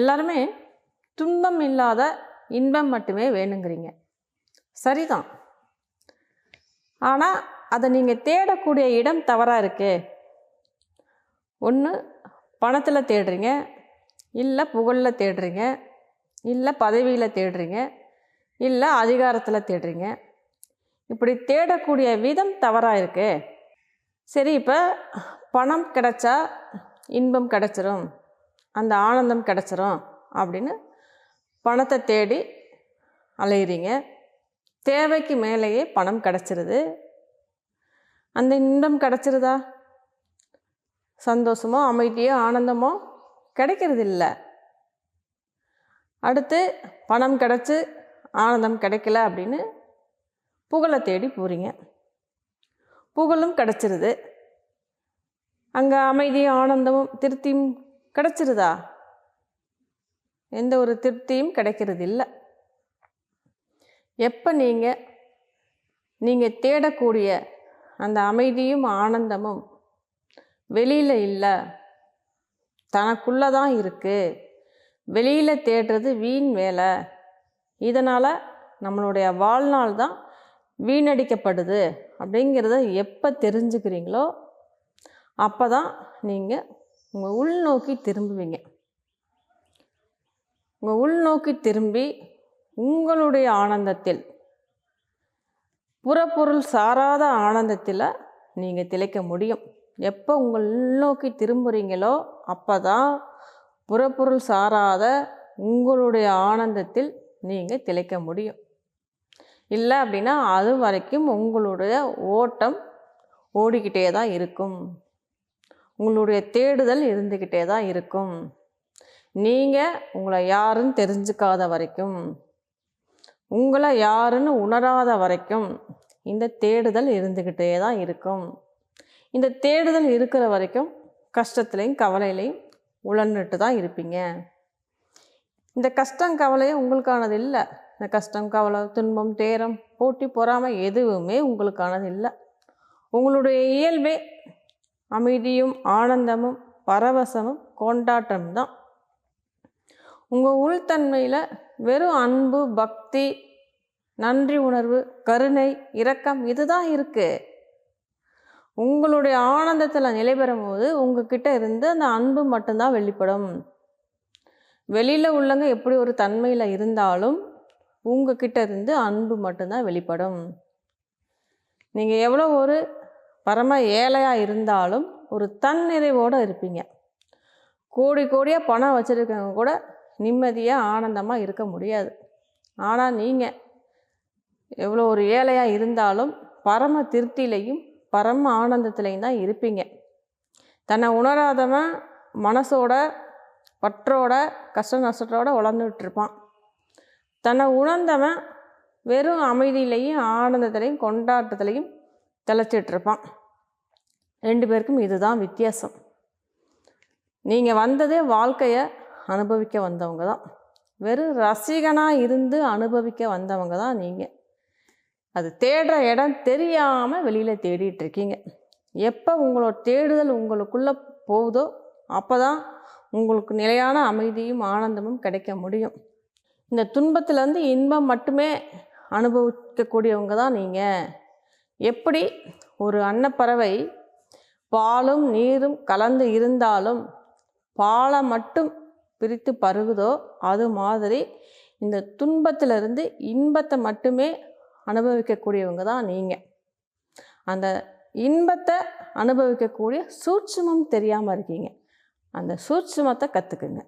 எல்லாருமே துன்பம் இல்லாத இன்பம் மட்டுமே வேணுங்கிறீங்க. சரிதான். ஆனால் அதை நீங்கள் தேடக்கூடிய இடம் தவறாக இருக்கே. ஒன்று பணத்தில் தேடுறீங்க இல்லை புகழில் தேடுறீங்க இல்லை பதவியில் தேடுறீங்க இல்லை அதிகாரத்தில் தேடுறீங்க. இப்படி தேடக்கூடிய விதம் தவறாக இருக்கு. சரி இப்போ பணம் கிடைச்சா இன்பம் கிடைச்சிரும். அந்த ஆனந்தம் கிடைச்சிரும் அப்படின்னு பணத்தை தேடி அலையிறீங்க. தேவைக்கு மேலேயே பணம் கிடச்சிருது. அந்த இன்பம் கிடச்சிருதா? சந்தோஷமோ அமைதியோ ஆனந்தமோ கிடைக்கிறது இல்லை அடுத்து பணம் கிடச்சி ஆனந்தம் கிடைக்கல அப்படின்னு புகழை தேடி போகிறீங்க புகழும் கிடச்சிருது. அங்கே அமைதியும் ஆனந்தமும் திருப்தியும் கிடச்சிருதா? எந்த ஒரு திருப்தியும் கிடைக்கிறது இல்லை எப்போ நீங்கள் நீங்கள் தேடக்கூடிய அந்த அமைதியும் ஆனந்தமும் வெளியில் இல்லை தனக்குள்ளே தான் இருக்குது வெளியில் தேடுறது வீண் வேலை. இதனால் நம்மளுடைய வாழ்நாள் தான் வீணடிக்கப்படுது அப்படிங்கிறத எப்போ தெரிஞ்சுக்கிறீங்களோ அப்போ தான் நீங்கள் உங்கள் உள்நோக்கி திரும்புவீங்க. உங்கள் உள்நோக்கி திரும்பி உங்களுடைய ஆனந்தத்தில் புறப்பொருள் சாராத ஆனந்தத்தில் நீங்கள் திளைக்க முடியும். எப்போ உங்கள் உள்நோக்கி திரும்புகிறீங்களோ அப்போ தான் புறப்பொருள் சாராத உங்களுடைய ஆனந்தத்தில் நீங்கள் திளைக்க முடியும். இல்லை அப்படின்னா அது வரைக்கும் உங்களுடைய ஓட்டம் ஓடிக்கிட்டே தான் இருக்கும். உங்களுடைய தேடுதல் இருந்துக்கிட்டே தான் இருக்கும். நீங்கள் உங்களை யாருன்னு தெரிஞ்சுக்காத வரைக்கும் உங்களை யாருன்னு உணராத வரைக்கும் இந்த தேடுதல் இருந்துக்கிட்டே தான் இருக்கும். இந்த தேடுதல் இருக்கிற வரைக்கும் கஷ்டத்துலேயும் கவலையிலையும் உழன்னுட்டு தான் இருப்பீங்க. இந்த கஷ்டம் கவலையும் உங்களுக்கானது இல்லை. இந்த கஷ்டம் கவலை துன்பம் தேரம் போட்டி பொறாமை எதுவுமே உங்களுக்கானது இல்லை. உங்களுடைய இயல்பே அமைதியும் ஆனந்தமும் பரவசமும் கொண்டாட்டம் தான் உங்கள் உள்தன்மையில் வெறும் அன்பு பக்தி நன்றி உணர்வு கருணை இரக்கம் இதுதான் இருக்குது உங்களுடைய ஆனந்தத்தில் நிலை பெறும்போது உங்ககிட்ட இருந்து அந்த அன்பு மட்டும்தான் வெளிப்படும். வெளியில் உள்ளவங்க எப்படி ஒரு தன்மையில் இருந்தாலும் உங்ககிட்ட இருந்து அன்பு மட்டும்தான் வெளிப்படும். நீங்கள் எவ்வளோ ஒரு பரம ஏழையாக இருந்தாலும் ஒரு தன்னிறைவோடு இருப்பீங்க. கோடி கோடியாக பணம் வச்சுருக்கவங்க கூட நிம்மதியாக ஆனந்தமாக இருக்க முடியாது. ஆனால் நீங்கள் எவ்வளோ ஒரு ஏழையாக இருந்தாலும் பரம திருப்தியிலையும் பரம ஆனந்தத்துலேயும் தான் இருப்பீங்க. தன்னை உணராதவன் மனசோட பற்றோட கஷ்ட நஷ்டத்தோட வளர்ந்துட்டு இருப்பான் தன்னை உணர்ந்தவன் வெறும் அமைதியிலையும் ஆனந்தத்திலையும் கொண்டாட்டத்திலையும் திளைச்சிட்ருப்பான் ரெண்டு பேருக்கும் இதுதான் வித்தியாசம். நீங்கள் வந்ததே வாழ்க்கையை அனுபவிக்க வந்தவங்க தான். வெறும் ரசிகனாக இருந்து அனுபவிக்க வந்தவங்க தான் நீங்கள் அது தேடுற இடம் தெரியாமல் வெளியில் தேடிட்டு இருக்கீங்க. எப்போ உங்களோட தேடுதல் உங்களுக்குள்ளே போகுதோ அப்போ தான் உங்களுக்கு நிலையான அமைதியும் ஆனந்தமும் கிடைக்க முடியும். இந்த துன்பத்திலேருந்து இன்பம் மட்டுமே அனுபவிக்கக்கூடியவங்க தான் நீங்கள் எப்படி ஒரு அன்னப்பறவை பாலும் நீரும் கலந்து இருந்தாலும் பாலை மட்டும் பிரித்து பருகுதோ அது மாதிரி இந்த துன்பத்திலிருந்து இன்பத்தை மட்டுமே அனுபவிக்கக்கூடியவங்க தான் நீங்கள் அந்த இன்பத்தை அனுபவிக்கக்கூடிய சூட்சமம் தெரியாமல் இருக்கீங்க. அந்த சூட்சமத்தை கற்றுக்குங்க